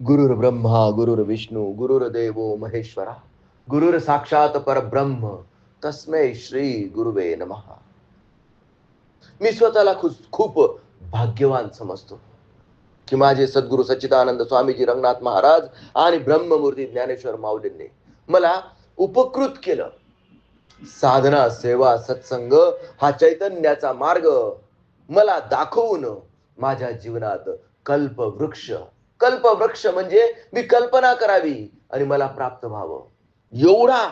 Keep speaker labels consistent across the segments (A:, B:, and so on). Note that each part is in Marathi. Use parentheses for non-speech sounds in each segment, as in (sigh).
A: गुरुर ब्रह्मा गुरुर विष्णू गुरुर देवो महेश्वरा गुरुर साक्षात परब्रह्म तस्मै श्री गुरुवे नमः. मी स्वतःला खूप खूप भाग्यवान समजतो की माझे सद्गुरु सच्चिदानंद स्वामीजी रंगनाथ महाराज आणि ब्रह्ममूर्ती ज्ञानेश्वर माऊलींनी मला उपकृत केलं. साधना सेवा सत्संग हा चैतन्याचा मार्ग मला दाखवून माझ्या जीवनात कल्पवृक्ष कल्पवृक्ष म्हणजे मी कल्पना करावी आणि मला प्राप्त व्हावं. एवढा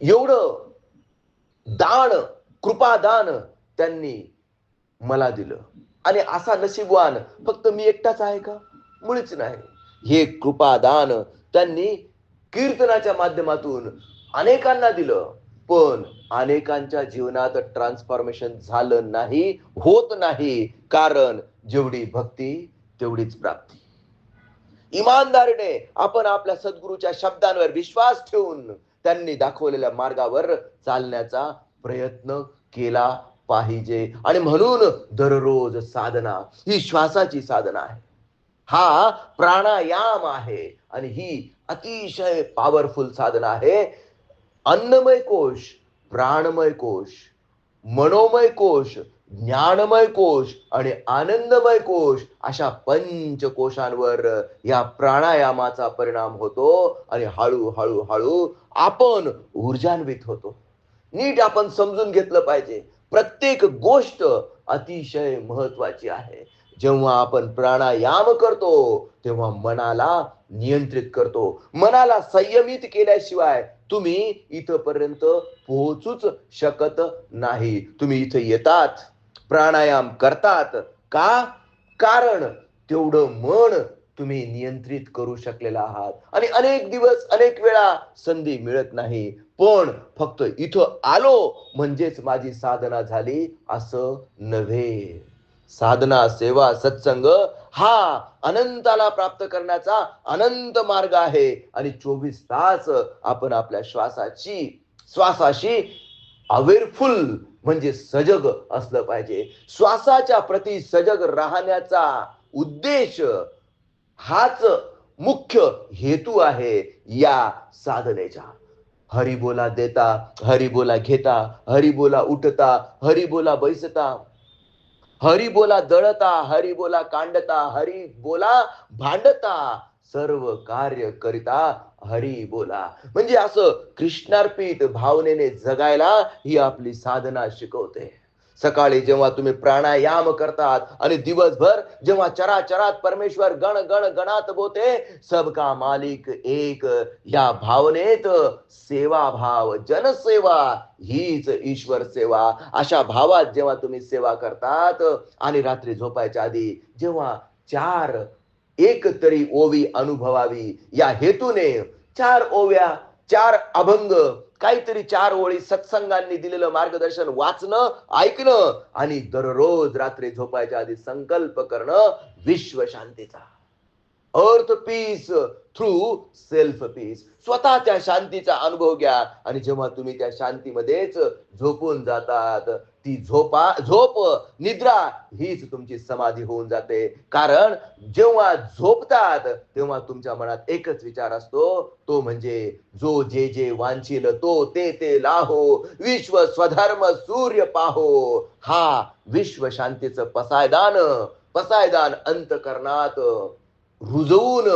A: एवढं दान कृपादान त्यांनी मला दिलं. आणि असा नशीबवान फक्त मी एकटाच आहे का? मुळीच नाही. हे कृपादान त्यांनी कीर्तनाच्या माध्यमातून अनेकांना दिलं. पण अनेकांच्या जीवनात ट्रान्सफॉर्मेशन झालं नाही होत नाही. कारण जेवढी भक्ती तेवढीच प्राप्ती. इमानदारीने आपण आपल्या सद्गुरूच्या शब्दांवर विश्वास ठेवून त्यांनी दाखवलेल्या मार्गावर चालण्याचा प्रयत्न केला पाहिजे. आणि म्हणून दररोज साधना ही श्वासाची साधना आहे. हा प्राणायाम आहे आणि ही अतिशय पॉवरफुल साधना आहे. अन्नमय कोश प्राणमय कोश मनोमय कोश ज्ञानमय कोश आणि आनंदमय कोश अशा पंचकोशांवर या प्राणायामाचा परिणाम होतो आणि हळूहळू हळू हळू आपण ऊर्जान्वित होतो. नीट आपण समजून घेतलं पाहिजे. प्रत्येक गोष्ट अतिशय महत्वाची आहे. जेव्हा आपण प्राणायाम करतो तेव्हा मनाला नियंत्रित करतो. मनाला संयमित केल्याशिवाय तुम्ही इथपर्यंत पोहोचूच शकत नाही. तुम्ही इथे येतात. प्राणायाम करतात. का? कारण तेवढं मन तुम्ही नियंत्रित करू शकलेला आहात. आणि अनेक दिवस अनेक वेळा संधी मिळत नाही. पण फक्त इथं आलो म्हणजेच माझी साधना झाली असं नव्हे. साधना सेवा सत्संग हा अनंताला प्राप्त करण्याचा अनंत मार्ग आहे. आणि चोवीस तास आपण आपल्या श्वासाची श्वासाशी अवेअरफुल म्हणजे सजग असलं पाहिजे. श्वासाच्या प्रती सजग राहण्याचा उद्देश हाच मुख्य हेतू आहे या साधनेचा. हरिबोला देता हरिबोला घेता हरिबोला उठता हरिबोला बैसता. हरिबोला दळता हरिबोला कांडता हरिबोला भांडता. सर्व कार्य करिता हरी बोला. म्हणजे असं कृष्णार्पित भावनेने जगायला ही आपली साधना शिकवते. सकाळी जेव्हा तुम्ही प्राणायाम करतात आणि दिवसभर जेव्हा चराचरात परमेश्वर गण गण गणात बोते सबका मालिक एक. या भावनेत सेवा भाव जनसेवा हीच ईश्वर सेवा. अशा भावात जेव्हा तुम्ही सेवा करतात आणि रात्री झोपायच्या आधी जेव्हा चार एक तरी ओवी अनुभवावी. या हेतूने चार ओव्या चार अभंग काहीतरी चार ओळी सत्संगांनी दिलेलं मार्गदर्शन वाचणं ऐकणं आणि दररोज रात्री झोपायच्या आधी संकल्प करणं विश्व शांतीचा अर्थ पीस थ्रू सेल्फ पीस स्वतः त्या शांतीचा अनुभव घ्या आणि जेव्हा तुम्ही त्या शांतीमध्येच झोपून जातात ती झोपा झोप निद्रा हीच तुमची समाधी होऊन जाते. कारण जेव्हा झोपतात तेव्हा तुमच्या मनात एकच विचार असतो. तो म्हणजे जो जे जे वांछील तो ते ते लाहो. विश्व स्वधर्म सूर्य पाहो. हा विश्व शांतीचं पसायदान पसायदान अंतकरणात रुजवून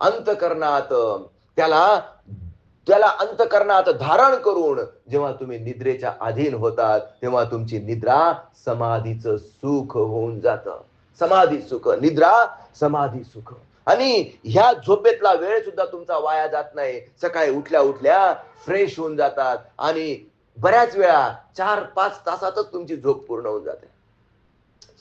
A: अंतकरणात त्याला त्याला अंतकरणात धारण करून जेव्हा तुम्ही निद्रेच्या अधीन होतात तेव्हा तुमची निद्रा समाधीचं सुख होऊन जात. समाधी सुख निद्रा समाधी सुख. आणि ह्या झोपेतला वेळ सुद्धा तुमचा वाया जात नाही. सकाळी उठल्या उठल्या फ्रेश होऊन जातात आणि बऱ्याच वेळा चार पाच तासातच तुमची झोप पूर्ण होऊन जाते.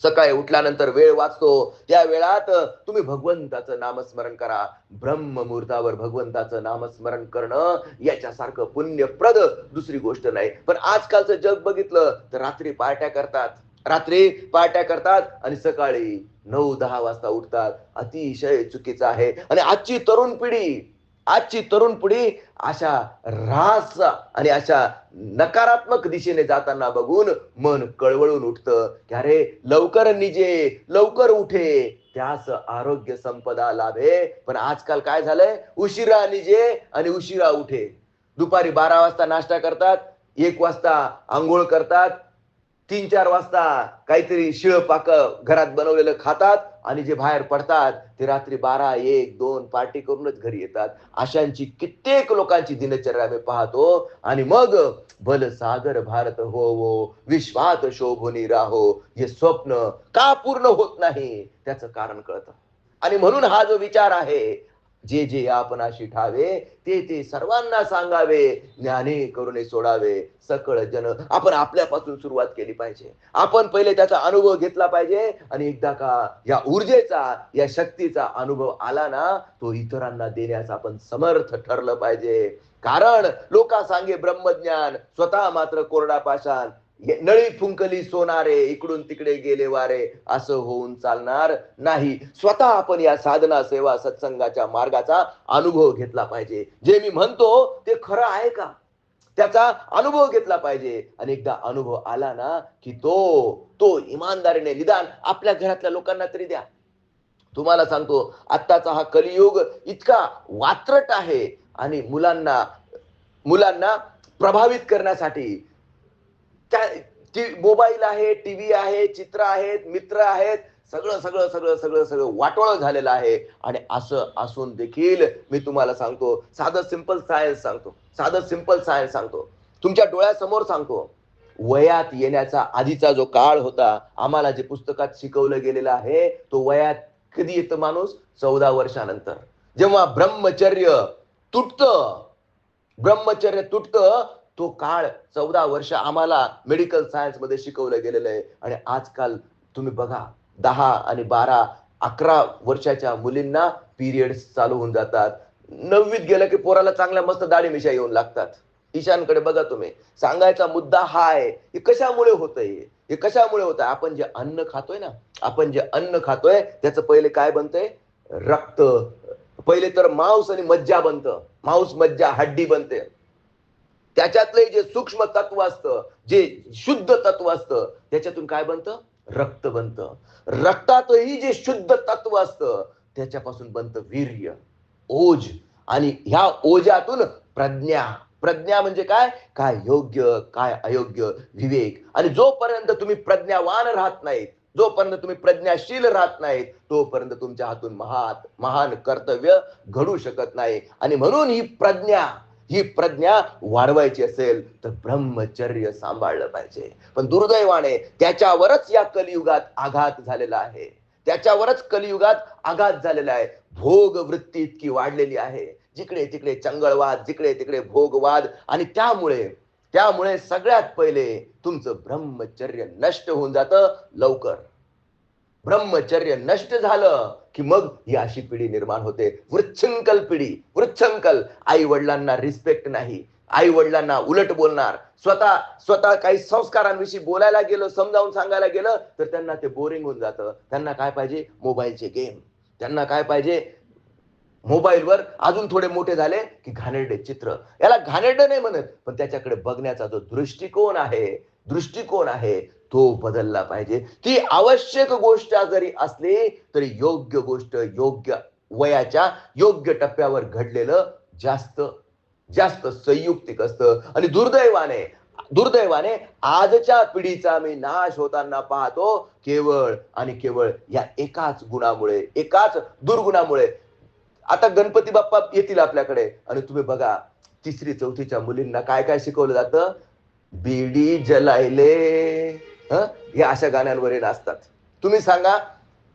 A: सकाळी उठल्यानंतर वेळ वाचतो. त्या वेळात तुम्ही भगवंताचं नामस्मरण करा. ब्रह्म मुहूर्तावर भगवंताचं नामस्मरण करणं याच्यासारखं पुण्यप्रद दुसरी गोष्ट नाही. पण आजकालचं जग बघितलं तर रात्री पार्ट्या करतात. रात्री पार्ट्या करतात आणि सकाळी नऊ दहा वाजता उठतात. अतिशय चुकीचं आहे. आणि आजची तरुण पिढी आजची तरुण पिढी अशा रास आणि अशा नकारात्मक दिशेने जाताना बघून मन कळवळून उठतं की अरे लवकर निजे लवकर उठे. त्यास आरोग्य संपदा लाभे. पण आजकाल काय झालंय? उशिरा निजे आणि उशिरा उठे. दुपारी बारा वाजता नाश्ता करतात एक वाजता आंघोळ करतात तीन चार वाजता काहीतरी शिळ पाक घरात बनवलेलं खातात आणि जे बाहेर पडतात ते रात्री बारा एक दोन पार्टी करूनच घरी येतात. अशांची कित्येक लोकांची दिनचर्या आम्ही पाहतो. आणि मग भल सागर भारत हो वो विश्वात शोभुनी राहो. हे स्वप्न का पूर्ण होत नाही? त्याचं कारण कळतं. आणि म्हणून हा जो विचार आहे जे जे आपणाशी ठावे ते ते सर्वांना सांगावे ज्ञाने करुणे सोडावे सकळ जन. आपण आपल्यापासून सुरुवात केली पाहिजे. आपण पहिले त्याचा अनुभव घेतला पाहिजे आणि एकदा का या ऊर्जेचा या शक्तीचा अनुभव आला ना तो इतरांना देण्यास आपण समर्थ ठरलं पाहिजे. कारण लोका सांगे ब्रह्मज्ञान स्वतः मात्र कोरडा पाषाण नळी फुंकली सोनारे इकडून तिकडे गेले वारे असं होऊन चालणार नाही. स्वतः आपण या साधना सेवा सत्संगाच्या मार्गाचा अनुभव घेतला पाहिजे. जे मी म्हणतो ते खरं आहे का? त्याचा अनुभव घेतला पाहिजे. आणि एकदा अनुभव आला ना की तो तो इमानदारीने निदान आपल्या घरातल्या लोकांना तरी द्या. तुम्हाला सांगतो आत्ताचा हा कलियुग इतका वात्रट आहे. आणि मुलांना मुलांना प्रभावित करण्यासाठी त्या मोबाईल आहे टीव्ही आहे चित्र आहेत मित्र आहेत सगळं सगळं सगळं सगळं सगळं वाटोळ झालेलं आहे. आणि असं असून देखील मी तुम्हाला सांगतो साधं सिंपल सायन्स सांगतो साधं सिंपल सायन्स सांगतो. तुमच्या डोळ्यासमोर सांगतो वयात येण्याचा आधीचा जो काळ होता आम्हाला जे पुस्तकात शिकवलं गेलेलं आहे तो वयात कधी येतं माणूस? चौदा वर्षानंतर. जेव्हा ब्रह्मचर्य तुटतं ब्रह्मचर्य तुटतं तो काळ चौदा वर्ष आम्हाला मेडिकल सायन्समध्ये शिकवलं गेलेलं आहे. आणि आजकाल तुम्ही बघा दहा आणि बारा अकरा वर्षाच्या मुलींना पिरियड्स चालू होऊन जातात. नववीत गेलं की पोराला चांगल्या मस्त दाढी मिशा येऊन लागतात. ईशानकडे बघा तुम्ही. सांगायचा मुद्दा हा आहे हे कशामुळे होतंय? हे कशामुळे होत आहे आपण जे अन्न खातोय ना आपण जे अन्न खातोय त्याचं पहिले काय बनतंय? रक्त. पहिले तर मांस आणि मज्जा बनतं. मांस मज्जा हड्डी बनते. त्याच्यातले जे सूक्ष्म तत्व असतं जे शुद्ध तत्व असतं त्याच्यातून काय बनतं? रक्त बनतं. रक्तातही जे शुद्ध तत्व असतं त्याच्यापासून बनतं वीर्य ओज आणि ह्या ओजातून प्रज्ञा. प्रज्ञा म्हणजे काय? काय योग्य काय अयोग्य विवेक. आणि जोपर्यंत तुम्ही प्रज्ञावान राहत नाहीत जोपर्यंत तुम्ही प्रज्ञाशील राहत नाहीत तोपर्यंत तुमच्या हातून महात महान कर्तव्य घडू शकत नाही. आणि म्हणून ही प्रज्ञा ही प्रज्ञा वाढवायची असेल तर ब्रह्मचर्य सांभाळलं पाहिजे. पण दुर्दैवाने त्याच्यावरच या कलियुगात आघात झालेला आहे. त्याच्यावरच कलियुगात आघात झालेला आहे. भोग वृत्ती इतकी वाढलेली आहे. जिकडे तिकडे चंगळवाद जिकडे तिकडे भोगवाद आणि त्यामुळे त्यामुळे सगळ्यात पहिले तुमचं ब्रह्मचर्य नष्ट होऊन जातं लवकर. ब्रह्मचर्य नष्ट झालं की मग ही अशी पिढी निर्माण होते. वृच्छंकल पिढी. वृच्छंकल आई वडिलांना रिस्पेक्ट नाही. आई वडिलांना उलट बोलणार. स्वतः स्वतः काही संस्कारांविषयी बोलायला गेलं समजावून सांगायला गेलं तर त्यांना ते बोरिंग होऊन जातं. त्यांना काय पाहिजे? मोबाईलचे गेम त्यांना काय पाहिजे? मोबाईलवर अजून थोडे मोठे झाले की घाणेरडे चित्र. याला घाणेरडे नाही म्हणत पण त्याच्याकडे बघण्याचा जो दृष्टिकोन आहे दृष्टिकोन आहे तो बदलला पाहिजे. ती आवश्यक गोष्ट जरी असली तरी योग्य गोष्ट योग्य वयाच्या योग्य टप्प्यावर घडलेलं जास्त जास्त संयुक्तिक असतं. आणि दुर्दैवाने दुर्दैवाने आजच्या पिढीचा मी नाश होताना पाहतो केवळ आणि केवळ या एकाच गुणामुळे एकाच दुर्गुणामुळे. आता गणपती बाप्पा येतील आपल्याकडे. आणि तुम्ही बघा तिसरी चौथीच्या मुलींना काय काय शिकवलं जातं? बीडी जलायले. या अशा गाण्यांवर नाचतात तुम्ही सांगा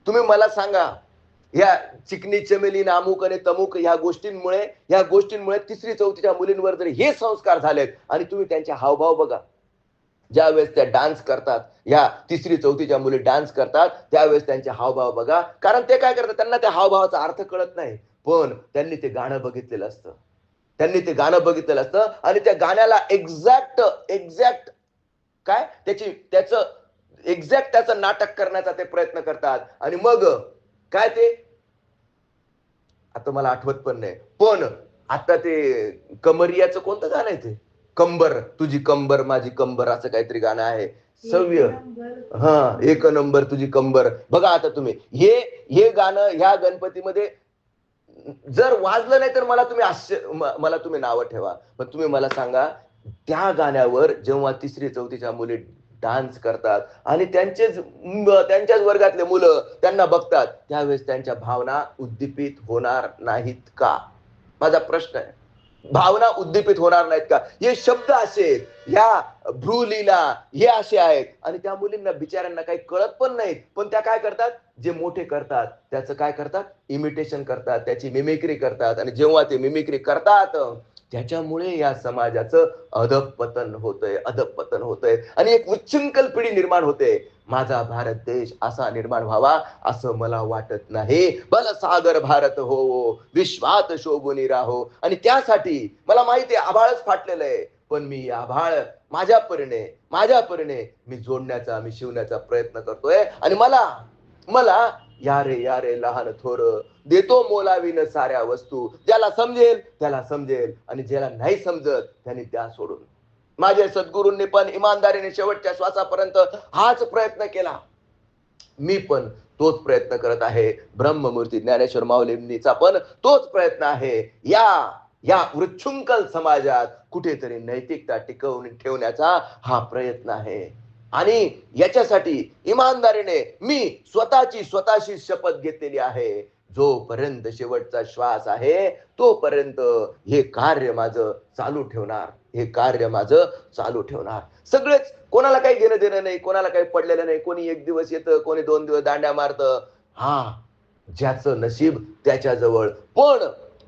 A: तुम्ही मला सांगा या चिकनी चमेली नामुक आणि तमुक ह्या गोष्टींमुळे ह्या गोष्टींमुळे तिसरी चौथीच्या मुलींवर जर हे संस्कार झालेत आणि तुम्ही त्यांचे हावभाव बघा. ज्या वेळेस त्या डान्स करतात या तिसरी चौथीच्या मुली डान्स करतात त्यावेळेस त्यांचे हावभाव बघा. कारण ते काय करतात त्यांना त्या हावभावाचा अर्थ कळत नाही. पण त्यांनी ते गाणं बघितलेलं असतं. त्यांनी ते गाणं बघितलेलं असतं आणि त्या गाण्याला एक्झॅक्ट एक्झॅक्ट काय? त्याची त्याचं एक्झॅक्ट त्याचं नाटक करण्याचा ते प्रयत्न करतात. आणि मग काय ते? आता मला आठवत पण नाही. पण आता ते कमरियाचं कोणतं गाणं आहे ते? कंबर तुझी कंबर माझी कंबर असं काहीतरी गाणं आहे. सव्य. हा एक नंबर तुझी कंबर. बघा आता तुम्ही. हे हे गाणं ह्या गणपतीमध्ये जर वाजलं नाही तर मला तुम्ही आश्चर्य मला तुम्ही नावं ठेवा. पण तुम्ही मला सांगा त्या गाण्यावर जेव्हा तिसरी चौथीच्या मुली डान्स करतात आणि त्यांचेच त्यांच्याच वर्गातले मुलं त्यांना बघतात त्यावेळेस त्यांच्या भावना उद्दीपित होणार नाहीत का? माझा प्रश्न आहे. भावना उद्दीपित होणार नाहीत का? हे शब्द असे या ह्या भ्रूलीला हे असे आहेत. आणि त्या मुलींना बिचाऱ्यांना काही कळत पण नाहीत. पण त्या काय करतात? जे मोठे करतात त्याचं काय करतात? इमिटेशन करतात त्याची मिमिक्री करतात. आणि जेव्हा ते मिमिक्री करतात त्याच्यामुळे या समाजाचं अधपतन होतंय अधपतन होतंय. आणि एक उच्चंकल पिढी निर्माण होते. माझा भारत देश असा निर्माण व्हावा असं मला वाटत नाही. बल सागर भारत हो विश्वात शोभुनी राहो. आणि त्यासाठी मला माहिती आहे आभाळच फाटलेलं आहे. पण मी आभाळ माझ्या परीने माझ्या परीने मी जोडण्याचा मी शिवण्याचा प्रयत्न करतोय. आणि मला मला या रे या रे लहान थोर देतो मोलावीन साऱ्या वस्तू. ज्याला समजेल त्याला समजेल. आणि ज्याला नाही समजत त्याने त्या सोडून. माझ्या सद्गुरूंनी पण इमानदारीने शेवटच्या श्वासापर्यंत हाच प्रयत्न केला. मी पण तोच प्रयत्न करत आहे. ब्रह्ममूर्ती ज्ञानेश्वर माऊलींनीचा पण तोच प्रयत्न आहे. या या वृच्छुंकल समाजात कुठेतरी नैतिकता टिकवून ठेवण्याचा हा प्रयत्न आहे. आणि याच्यासाठी इमानदारीने मी स्वतःची स्वतःशी शपथ घेतलेली आहे. जोपर्यंत शेवटचा श्वास आहे तोपर्यंत हे कार्य माझं चालू ठेवणार. हे कार्य माझं चालू ठेवणार. सगळेच कोणाला काही घेणं देणं नाही कोणाला काही पडलेलं नाही कोणी एक दिवस येतं कोणी दोन दिवस दांड्या मारतं. हा ज्याचं नशीब त्याच्याजवळ. पण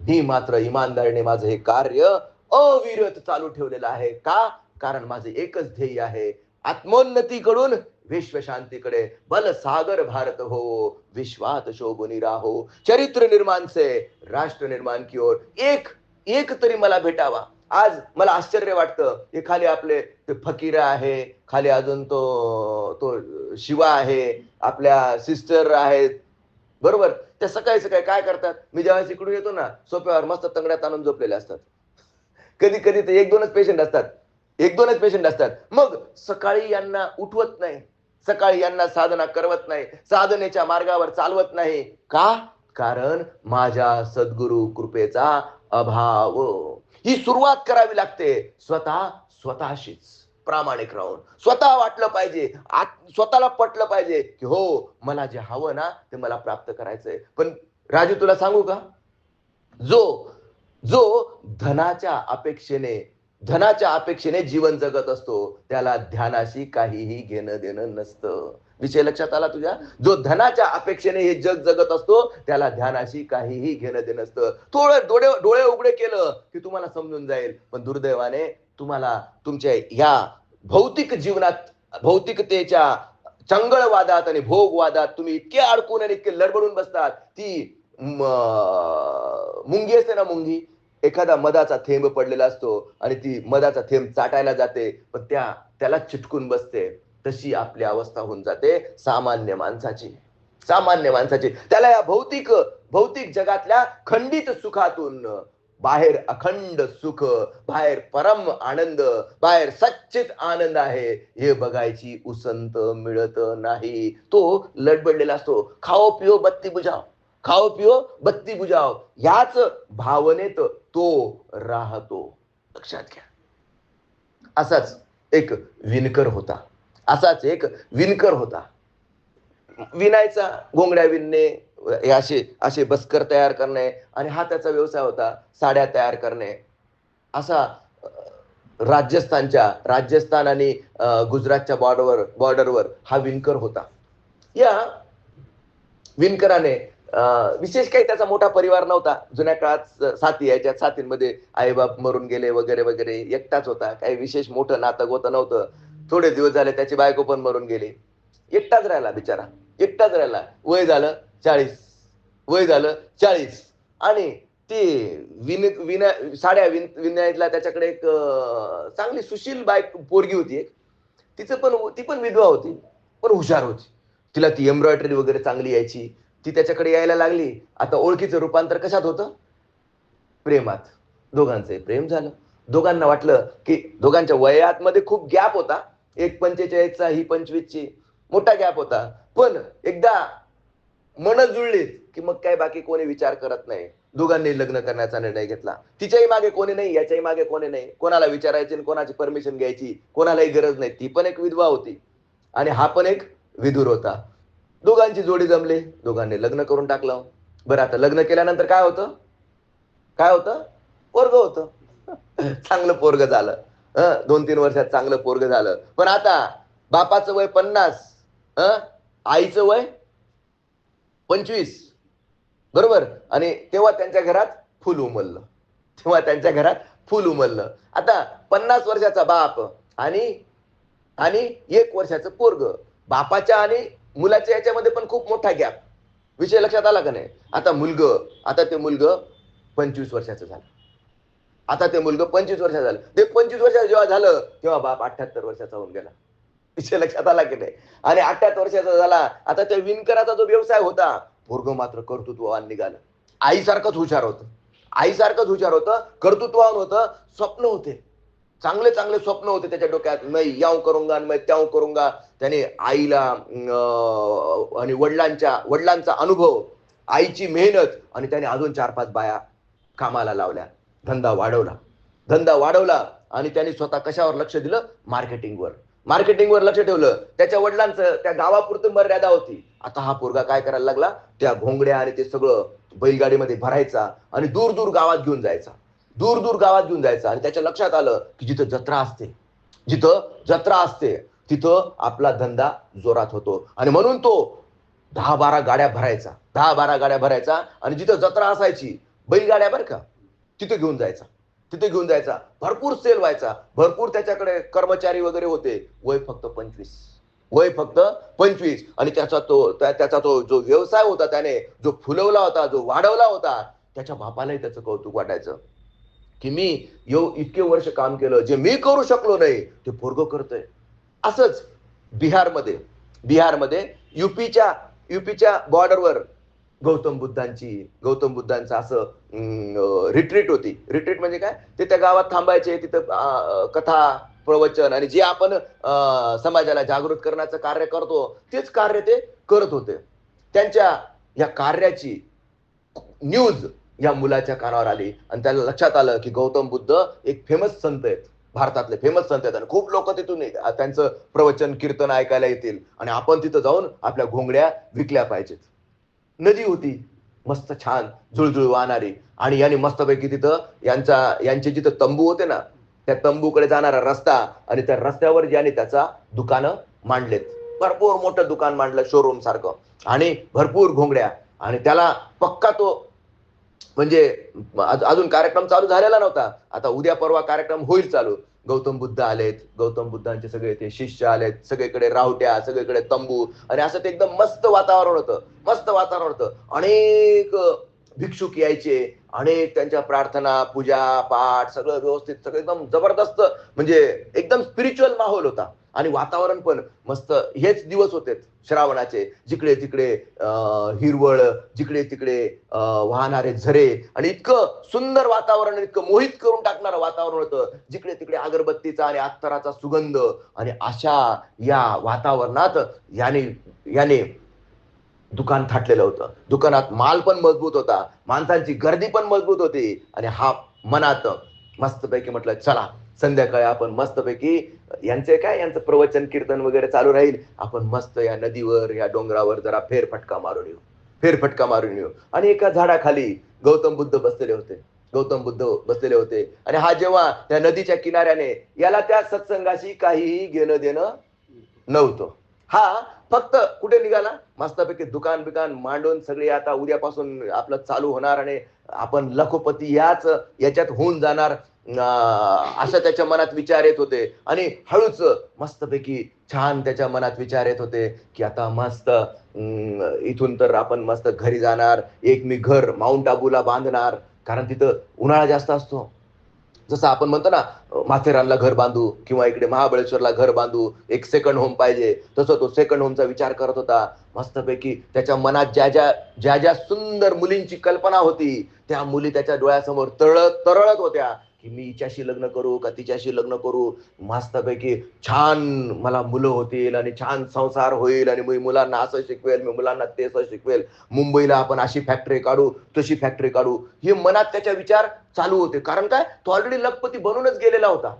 A: मी मात्र इमानदारीने माझं हे कार्य अविरत चालू ठेवलेलं आहे. का? कारण माझं एकच ध्येय आहे आत्मोन्नतीकडून विश्वशांतीकडे बल सागर भारत हो विश्वात शोभुनी राहो. चरित्र निर्माण से राष्ट्र निर्माण की ओर एक एक तरी मला भेटावा. आज मला आश्चर्य वाटतं. हे खाली आपले ते फकीर आहे खाली अजून तो तो शिवा आहे आपल्या सिस्टर आहेत. बरोबर? त्या सकाळी सकाळी काय करतात? मी जेव्हा इकडून येतो ना सोप्यावर मस्त तंगड्यात आणून झोपलेले असतात. कधी कधी ते एक दोनच पेशंट असतात. एक दोनच पेशंट असतात. मग सकाळी यांना उठवत नाही. सकाळी यांना साधना करवत नाही साधनेच्या मार्गावर चालवत नाही. का? कारण माझ्या सद्गुरु कृपेचा अभाव. ही सुरुवात करावी लागते. स्वतः स्वतःशीच प्रामाणिक राहून. स्वतः वाटलं पाहिजे आत- स्वतःला पटलं पाहिजे की हो मला जे हवं ना ते मला प्राप्त करायचंय. पण राजू तुला सांगू का? जो जो धनाच्या अपेक्षेने धनाच्या अपेक्षेने जीवन जगत असतो. त्याला ध्यानाशी काहीही घेणं देणं नसतं. विषय लक्षात आला तुझ्या? जो धनाच्या अपेक्षेने हे जग जगत असतो त्याला ध्यानाशी काहीही घेणं देणं असतं थोडं डोळे डोळे उघडे केलं की तुम्हाला समजून जाईल. पण दुर्दैवाने तुम्हाला तुमच्या ह्या भौतिक जीवनात भौतिकतेच्या चंगळवादात आणि भोगवादात तुम्ही इतके अडकून आणि इतके लडबडून बसतात. ती मुंगी असते ना मुंगी? एखादा मधाचा थेंब पडलेला असतो आणि ती मधाचा थेंब चाटायला जाते पण त्या त्याला चिटकून बसते. तशी आपली अवस्था होऊन जाते सामान्य माणसाची. सामान्य माणसाची. त्याला या भौतिक भौतिक जगातल्या खंडित सुखातून बाहेर अखंड सुख बाहेर परम आनंद बाहेर सच्चित आनंद आहे. हे बघायची उसंत मिळत नाही. तो लडबडलेला असतो. खाओ पिओ बत्ती बुजाव खाओ पिओ बत्ती बुजाव ह्याच भावनेत तो राहतो. लक्षात घ्या. असाच एक विणकर होता. असाच एक विणकर होता. विणायचा घोंगड्या विणणे असे असे बस्कर तयार करणे आणि हा त्याचा व्यवसाय होता साड्या तयार करणे. असा राजस्थानच्या राजस्थान आणि गुजरातच्या बॉर्डरवर बॉर्डरवर हा विणकर होता. या विणकराने विशेष काही त्याचा मोठा परिवार नव्हता. जुन्या काळात साथी यायच्या. साथींमध्ये आईबाप मरून गेले वगैरे वगैरे. एकटाच होता. काही विशेष मोठं नातं गोतं नव्हतं. थोडे दिवस झाले त्याची बायको पण मरून गेली. एकटाच राहिला बिचारा. एकटाच राहिला. वय झालं चाळीस. वय झालं चाळीस. आणि ते विन विना साड्या विन विनायतला त्याच्याकडे एक चांगली सुशील बायक पोरगी होती एक. तिचं पण ती पण विधवा होती. पण हुशार होती. तिला ती एम्ब्रॉयडरी वगैरे चांगली यायची. ती त्याच्याकडे यायला लागली आता ओळखीचं रूपांतर कशात होतं? प्रेमात. दोघांचे प्रेम झालं. दोघांना वाटलं की दोघांच्या वयात मध्ये खूप गॅप होता. एक पंचेचाळीसचा ही पंचवीसची. मोठा गॅप होता. पण एकदा मन जुळलीत की मग काय बाकी कोणी विचार करत नाही. दोघांनी लग्न करण्याचा निर्णय घेतला. तिच्याही मागे कोणी नाही याच्याही मागे कोणी नाही. कोणाला विचारायची आणि कोणाची परमिशन घ्यायची कोणालाही गरज नाही. ती पण एक विधवा होती. आणि हा पण एक विधूर होता. दोघांची जोडी जमली. दोघांनी लग्न करून टाकलं. बरं आता लग्न केल्यानंतर काय होतं? काय होतं? पोरग होतं. (laughs) चांगलं पोरग झालं. हं, दोन तीन वर्षात चांगलं पोरग झालं. पण आता बापाचं वय पन्नास. हं, आईचं वय पंचवीस. बरोबर? आणि तेव्हा त्यांच्या घरात फुल उमललं. तेव्हा त्यांच्या घरात फुल उमललं. आता पन्नास वर्षाचा बाप आणि आणि एक वर्षाचं पोरग. बापाच्या आणि मुलाच्या याच्यामध्ये पण खूप मोठा गॅप विषय लक्षात आला का नाही? आता मुलग आता ते मुलग पंचवीस वर्षाचं झालं. आता ते मुलग पंचवीस वर्षाचं झालं. ते पंचवीस वर्षाचं जेव्हा झालं तेव्हा बाप अठ्याहत्तर वर्षाचा होऊन गेला. विषय लक्षात आला की नाही? आणि अठ्याहत्तर वर्षाचा झाला. आता त्या विणकराचा जो व्यवसाय होता पोरग मात्र कर्तृत्ववान निघालं. आईसारखंच हुशार होतं. आईसारखंच हुशार होतं कर्तृत्ववान होतं स्वप्न होते. चांगले चांगले स्वप्न होते त्याच्या डोक्यात. मैं याव करूंगा आणि मैं त्याव करूंगा. त्याने आईला आणि वडिलांच्या वडिलांचा अनुभव आईची मेहनत आणि त्याने अजून चार पाच बाया कामाला लावल्या. धंदा वाढवला. धंदा वाढवला आणि त्यांनी स्वतः कशावर लक्ष दिलं? मार्केटिंगवर. मार्केटिंगवर लक्ष ठेवलं. त्याच्या वडिलांचं त्या गावापुरतं मर्यादा होती. आता हा पोरगा काय करायला लागला? त्या घोंगड्या आणि ते सगळं बैलगाडीमध्ये भरायचा आणि दूर दूर गावात घेऊन जायचा. दूर दूर गावात घेऊन जायचा. आणि त्याच्या लक्षात आलं की जिथं जत्रा असते जिथं जत्रा असते तिथं आपला धंदा जोरात होतो. आणि म्हणून तो दहा बारा गाड्या भरायचा. दहा बारा गाड्या भरायचा आणि जिथं जत्रा असायची बैलगाड्या बरं का तिथे घेऊन जायचा. तिथे घेऊन जायचा. भरपूर सेल व्हायचा. भरपूर त्याच्याकडे कर्मचारी वगैरे होते. वय फक्त पंचवीस. वय फक्त पंचवीस. आणि त्याचा तो त्याचा तो जो व्यवसाय होता त्याने जो फुलवला होता जो वाढवला होता त्याच्या बापालाही त्याचं कौतुक वाटायचं. की मी येऊ इतके वर्ष काम केलं जे मी करू शकलो नाही ते पोरग करतोय. असंच बिहारमध्ये बिहारमध्ये युपीच्या युपीच्या बॉर्डरवर गौतम बुद्धांची गौतम बुद्धांचं असं रिट्रीट होती. रिट्रीट म्हणजे काय? ते त्या गावात थांबायचे तिथं कथा प्रवचन आणि जे आपण अं, समाजाला जागृत करण्याचं कार्य करतो तेच कार्य ते करत होते. त्यांच्या या कार्याची न्यूज या मुलाच्या कानावर आली. आणि त्याला लक्षात आलं की गौतम बुद्ध एक फेमस संत आहेत. भारतातले फेमस संत आहेत. आणि खूप लोक तिथून त्यांचं प्रवचन कीर्तन ऐकायला येतील. आणि आपण तिथं जाऊन आपल्या घोंगड्या विकल्या पाहिजेत. नदी होती. मस्त छान जुळजुळ वाहणारी. आणि याने मस्तपैकी तिथं यांचा यांचे जिथं तंबू होते ना त्या तंबूकडे जाणारा रस्ता आणि त्या रस्त्यावर ज्याने त्याचा दुकानं मांडलेत. भरपूर मोठं दुकान मांडलं शोरूम सारखं. आणि भरपूर घोंगड्या. आणि त्याला पक्का तो म्हणजे अजून कार्यक्रम चालू झालेला नव्हता. आता उद्या परवा कार्यक्रम होईल चालू. गौतम बुद्ध आलेत. गौतम बुद्धांचे सगळे ते शिष्य आलेत. सगळीकडे रावट्या सगळीकडे तंबू. आणि असं ते एकदम मस्त वातावरण होतं. मस्त वातावरण होतं. अनेक भिक्षुक यायचे. अनेक त्यांच्या प्रार्थना पूजा पाठ सगळं व्यवस्थित सगळं एकदम जबरदस्त म्हणजे एकदम स्पिरिच्युअल माहोल होता. आणि वातावरण पण मस्त. हेच दिवस होते श्रावणाचे जिकडे तिकडे अं, हिरवळ जिकडे तिकडे अं, वाहणारे झरे. आणि इतकं सुंदर वातावरण इतकं मोहित करून टाकणारं वातावरण होतं. जिकडे तिकडे अगरबत्तीचा आणि अत्तराचा सुगंध आणि अशा या वातावरणात याने याने दुकान थाटलेलं होतं. दुकानात माल पण मजबूत होता. माणसांची गर्दी पण मजबूत होती. आणि हा मनात मस्तपैकी म्हटलं चला संध्याकाळी आपण मस्तपैकी यांचे काय यांचं प्रवचन कीर्तन वगैरे चालू राहील. आपण मस्त या नदीवर या डोंगरावर जरा फेरफटका मारून येऊ. फेरफटका मारून येऊ. आणि एका झाडाखाली गौतम बुद्ध बसलेले होते. गौतम बुद्ध बसलेले होते. आणि हा जेव्हा त्या नदीच्या किनाऱ्याने याला त्या सत्संगाशी काहीही घेणं देणं नव्हतं. हा फक्त कुठे निघाला? मस्तपैकी दुकान बिकान मांडून सगळे आता उद्यापासून आपलं चालू होणार आणि आपण लखोपती याच याच्यात होऊन जाणार असं त्याच्या मनात विचार येत होते. आणि हळूच मस्तपैकी छान त्याच्या मनात विचार येत होते की आता मस्त इथून तर आपण मस्त घरी जाणार एक मी घर माउंट आबूला बांधणार कारण तिथं उन्हाळा जास्त असतो. जसं आपण म्हणतो ना माथेरानला घर बांधू किंवा इकडे महाबळेश्वरला घर बांधू एक सेकंड होम पाहिजे तसं तो सेकंड होमचा विचार करत होता. मस्तपैकी त्याच्या मनात ज्या ज्या ज्या ज्या सुंदर मुलींची कल्पना होती त्या मुली त्याच्या डोळ्यासमोर तरळत तरळत होत्या. की मी हिच्याशी लग्न करू का तिच्याशी लग्न करू? मस्तपैकी छान मला मुलं होतील आणि छान संसार होईल आणि मी मुलांना असं शिकवेल मी मुलांना ते असं शिकवेल. मुंबईला आपण अशी फॅक्टरी काढू तशी फॅक्टरी काढू. हे मनात त्याच्या विचार चालू होते. कारण काय? तो ऑलरेडी लखपती बनूनच गेलेला होता.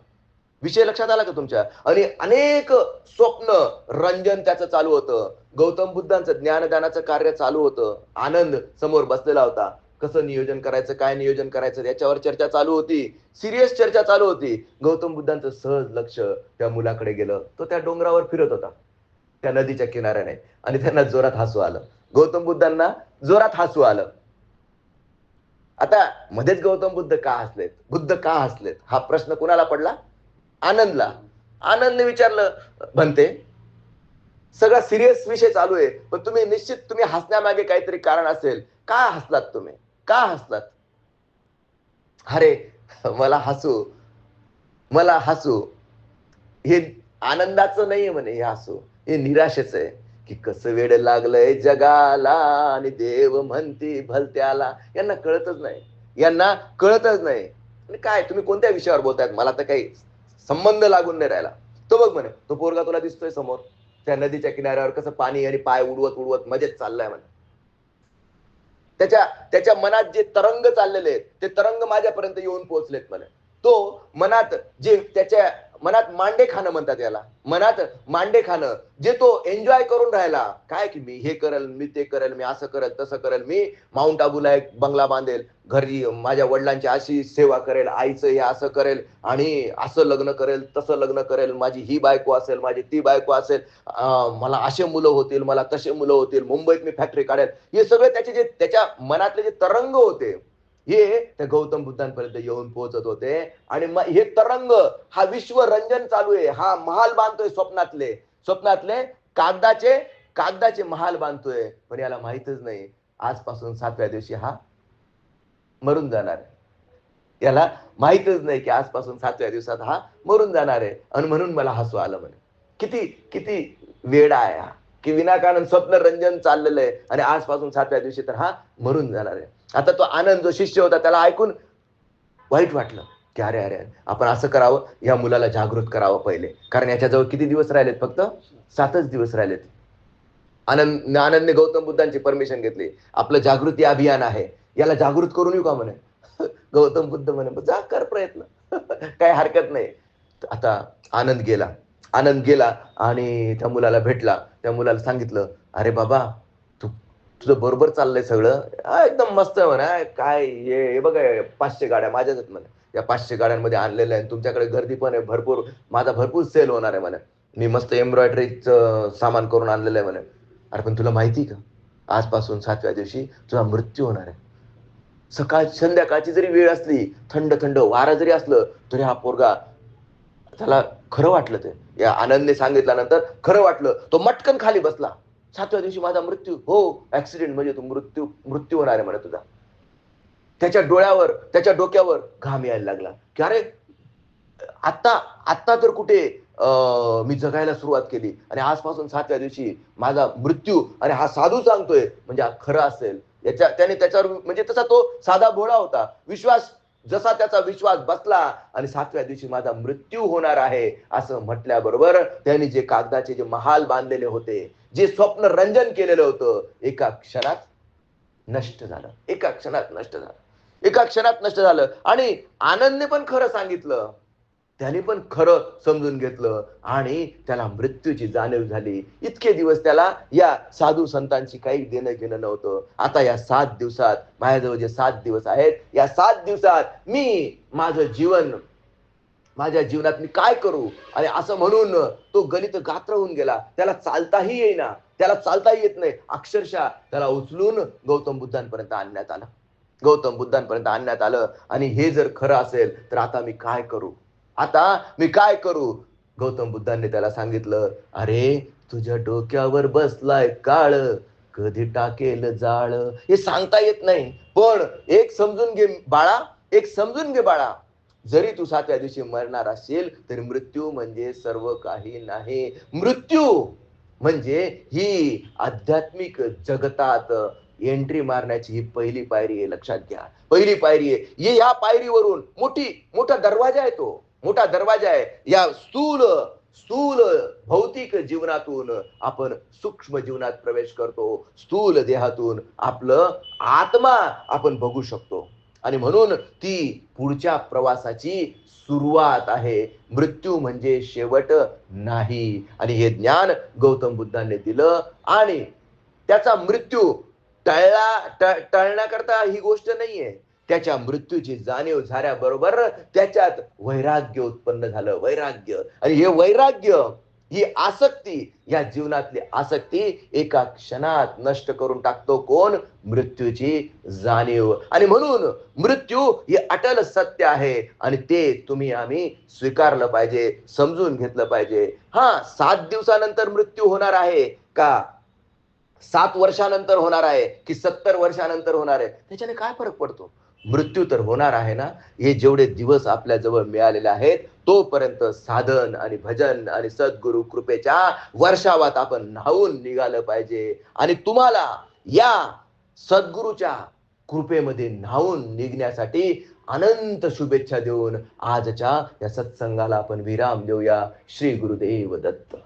A: विषय लक्षात आला का तुमच्या? आणि अनेक स्वप्न रंजन त्याचं चालू होतं. गौतम बुद्धांचं ज्ञानदानाचं कार्य चालू होतं. आनंद समोर बसलेला होता. कसं नियोजन करायचं काय नियोजन करायचं याच्यावर चर्चा चालू होती. सिरियस चर्चा चालू होती. गौतम बुद्धांचं सहज लक्ष त्या मुलाकडे गेलं. तो त्या डोंगरावर फिरत होता. त्या नदीच्या किनाऱ्याने. आणि त्यांना जोरात हसू आलं. गौतम बुद्धांना जोरात हसू आलं. आता मध्येच गौतम बुद्ध का हसलेत? बुद्ध का हसलेत? हा प्रश्न कुणाला पडला? आनंदला. आनंदने विचारलं म्हणते सगळा सिरियस विषय चालू आहे पण तुम्ही निश्चित तुम्ही हसण्यामागे काहीतरी कारण असेल. का हसलात तुम्ही? का हसलात अरे मला हसू मला हसू. हे आनंदाचं नाहीये म्हणे हे हसू. हे निराशेच आहे. की कसं वेळ लागलंय जगाला आणि देव म्हणती भलत्याला. यांना कळतच नाही. यांना कळतच नाही. आणि काय तुम्ही कोणत्या विषयावर बोलतायत? मला तर काही संबंध लागून नाही राहिला. तो बघ म्हणे तो पोरगा तुला दिसतोय समोर. त्या नदीच्या किनाऱ्यावर कसं पाणी आणि पाय उडवत उडवत मजेत चाललाय म्हणे. त्याच्या त्याच्या मनात जे तरंग चाललेले आहेत ते तरंग माझ्यापर्यंत येऊन पोहोचलेत मला. तो मनात जे त्याच्या मनात मांडे खाणं म्हणतात याला. मनात मांडे खाणं. जे तो एन्जॉय करून राहिला काय की मी हे करेल मी ते करेल मी असं करेल तसं करेल मी माउंट आबूला एक बंगला बांधेल. घरी माझ्या वडिलांची अशी सेवा करेल आईचं हे असं करेल आणि असं लग्न करेल तसं लग्न करेल माझी ही बायको असेल माझी ती बायको असेल. मला असे मुलं होतील मला तसे मुलं होतील मुंबईत मी फॅक्टरी काढेल. हे सगळे त्याचे जे त्याच्या मनातले जे तरंग होते हे त्या गौतम बुद्धांपर्यंत येऊन पोहोचत होते. आणि मग हे तरंग हा विश्व रंजन चालू आहे. हा महाल बांधतोय स्वप्नातले. स्वप्नातले कागदाचे कागदाचे महाल बांधतोय. पण याला माहितच नाही. आजपासून सातव्या दिवशी हा मरून जाणार आहे. याला माहितच नाही की आजपासून सातव्या दिवसात हा मरून जाणार आहे. आणि म्हणून मला हसू आलं म्हणे. किती किती वेडा आहे हा. की विनाकारण स्वप्न रंजन चाललेलं आहे. आणि आजपासून सातव्या दिवशी तर हा मरून जाणार आहे. आता तो आनंद जो शिष्य होता त्याला ऐकून वाईट वाटलं. की अरे अरे आपण असं करावं या मुलाला जागृत करावं पहिले. कारण याच्याजवळ किती दिवस राहिलेत फक्त? सातच दिवस राहिलेत. आनंद आनंदने गौतम बुद्धांची परमिशन घेतली. आपलं जागृती अभियान आहे. याला जागृत करून येऊ का म्हणे? (laughs) गौतम बुद्ध म्हणे जा कर प्रयत्न. (laughs) काही हरकत नाही. आता आनंद गेला. आनंद गेला आणि त्या मुलाला भेटला. त्या मुलाला सांगितलं अरे बाबा तुझं बरोबर चाललंय सगळं. एकदम मस्त आहे म्हणा. काय हे बघा पाचशे गाड्या माझ्याच आहेत म्हणे. या पाचशे गाड्यांमध्ये आणलेल्या आहे तुमच्याकडे गर्दी पण आहे भरपूर. माझा भरपूर सेल होणार आहे म्हणे. मी मस्त एम्ब्रॉयडरीचं सामान करून आणलेलं आहे म्हणे. अरे पण तुला माहिती का? आजपासून सातव्या दिवशी तुझा मृत्यू होणार आहे. सकाळ संध्याकाळची जरी वेळ असली थंड थंड वारा जरी असलं तरी हा पोरगा त्याला खरं वाटलं ते. या आनंदने सांगितल्यानंतर खरं वाटलं. तो मटकन खाली बसला. सातव्या दिवशी माझा मृत्यू हो ऍक्सिडेंट म्हणजे तू मृत्यू मृत्यू होणार आहे म्हणे तुझा. त्याच्या डोळ्यावर त्याच्या डोक्यावर घाम यायला लागला. की अरे आता आता तर कुठे मी जगायला सुरुवात केली. आणि आजपासून सातव्या दिवशी माझा मृत्यू आणि हा साधू सांगतोय म्हणजे हा खरं असेल. याच्या त्याने त्याच्यावर म्हणजे तसा तो साधा भोळा होता. विश्वास जसा त्याचा विश्वास बसला आणि सातव्या दिवशी माझा मृत्यू होणार आहे असं म्हटल्याबरोबर त्यांनी जे कागदाचे जे महाल बांधलेले होते जे स्वप्न रंजन केलेलं होतं एका क्षणात नष्ट झालं. एका क्षणात नष्ट झालं. एका क्षणात नष्ट झालं. आणि आनंदने पण खरं सांगितलं. त्याने पण खरं समजून घेतलं. आणि त्याला मृत्यूची जाणीव झाली. इतके दिवस त्याला या साधू संतांची काही देणं घेणं नव्हतं. आता या सात दिवसात माझ्याजवळ जे सात दिवस आहेत या सात दिवसात मी माझं जीवन माझ्या जीवनात मी काय करू? आणि असं म्हणून तो गणित गात्र होऊन गेला. त्याला चालताही येईना. त्याला चालताही येत नाही. अक्षरशः त्याला उचलून गौतम बुद्धांपर्यंत आणण्यात आलं. गौतम बुद्धांपर्यंत आणण्यात आलं. आणि हे जर खरं असेल तर आता मी काय करू? आता मी काय करू? गौतम बुद्धांनी त्याला सांगितलं अरे तुझ्या डोक्यावर बसलाय काळ. कधी टाकेल जाळ. हे सांगता येत नाही. पण एक समजून घे बाळा. एक समजून घे बाळा. जरी तू त्या दिवशी मरणार असेल तरी मृत्यू म्हणजे सर्व काही नाही. मृत्यू म्हणजे ही आध्यात्मिक जगतात एंट्री मारण्याची ही पहिली पायरी आहे लक्षात घ्या. पहिली पायरी आहे या पायरीवरून मोठी मोठा दरवाजा आहे तो. मोठा दरवाजा आहे. या स्थूल स्थूल भौतिक जीवनातून आपण सूक्ष्म जीवनात प्रवेश करतो. स्थूल देहातून आपलं आत्मा आपण बघू शकतो. आणि म्हणून ती पुढच्या प्रवासाची सुरुवात आहे. मृत्यू म्हणजे शेवट नाही. आणि हे ज्ञान गौतम बुद्धांनी दिलं आणि त्याचा मृत्यू टळला टळण्याकरता ही गोष्ट नाहीये. त्याच्या मृत्यूची जाणीव झाल्याबरोबर त्याच्यात वैराग्य उत्पन्न झालं वैराग्य. आणि हे वैराग्य ही आसक्ती या जीवनातली आसक्ती एका क्षणात नष्ट करून टाकतो कोण? मृत्यूची जाणीव. आणि म्हणून मृत्यू हे अटल सत्य आहे आणि ते तुम्ही आम्ही स्वीकारलं पाहिजे समजून घेतलं पाहिजे. हा सात दिवसानंतर मृत्यू होणार आहे का? सात वर्षानंतर होणार आहे की सत्तर वर्षानंतर होणार आहे? त्याच्याने काय फरक पडतो? मृत्यू तर होणार आहे ना? हे जेवढे दिवस आपल्या जवळ मिळालेले आहेत तोपर्यंत साधन आणि भजन आणि सद्गुरु कृपेच्या वर्षावात आपण न्हावून निघालं पाहिजे. आणि तुम्हाला या सद्गुरूच्या कृपेमध्ये न्हावून निघण्यासाठी अनंत शुभेच्छा देऊन आजच्या या सत्संगाला आपण विराम देऊया. श्री गुरुदेव दत्त.